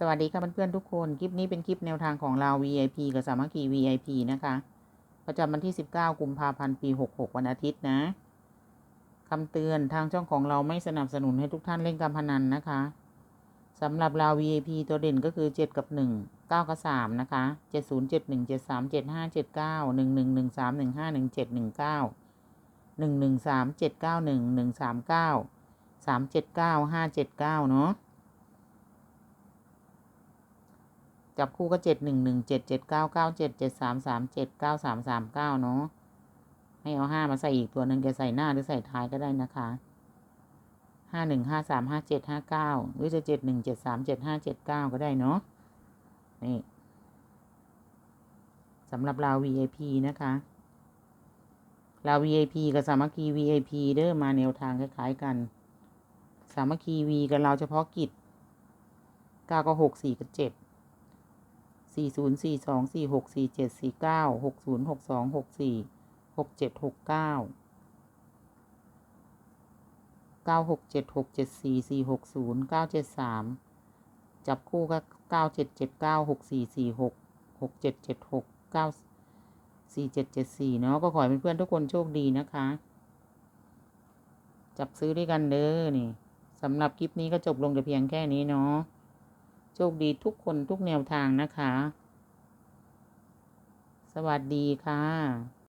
สวัสดีค่ะเพื่อนๆทุกคน คลิปนี้เป็นคลิปแนวทางของเรา VIP กับสามัคคี VIP นะคะ ประจำวันที่ 19 กุมภาพันธ์ ปี 66 วันอาทิตย์นะคำเตือนทางช่องของเราไม่สนับสนุนให้ทุกท่านเล่นการพนันนะคะสำหรับเรา VIP ตัวเด่นก็คือ 7 กับ 1 9 กับ 3 นะคะ 70 71 73 75 79 11 13 15 17 19 113 791 139 379 579 เนาะ จับคู่ก็เจ็ดหนึ่งหนึ่งเจ็ดเจ็ดเก้าเก้าเจ็ดเจ็ดสามสามเจ็ดเก้าสามสามเก้าเนาะให้เอาห้ามาใส่อีกตัวหนึ่งจะใส่หน้าหรือใส่ท้ายก็ได้นะคะห้าหนึ่งห้าสามห้าเจ็ดห้าเก้าหรือจะเจ็ดหนึ่งเจ็ดสามเจ็ดห้าเจ็ดเก้าก็ได้เนาะนี่สำหรับเรา VIP นะคะเรา VIP กับสามัคคี VIP เด้อมาแนวทางคล้ายๆกัน สามัคคี V กับเราเฉพาะกิจเก้าก็หกสี่กับเจ็ด สี่ศูนย์สี่สองสี่หกสี่เจ็ดสี่เก้าหกศูนย์หกสองหกสี่หกเจ็ดหกเก้าเก้าหกเจ็ดหกเจ็ดสี่สี่หกศูนย์เก้าเจ็ดสามจับคู่ก็เก้าเจ็ดเจ็ดเก้าหกสี่สี่หกหกเจ็ดเจ็ดหกเก้าสี่เจ็ดเจ็ดสี่เนาะก็ขอให้เพื่อนๆทุกคนโชคดีนะคะ จับซื้อด้วยกันเด้อนี่สำหรับคลิปนี้ก็จบลงแต่เพียงแค่นี้เนาะ โชคดีทุกคนทุกแนวทางนะคะ สวัสดีค่ะ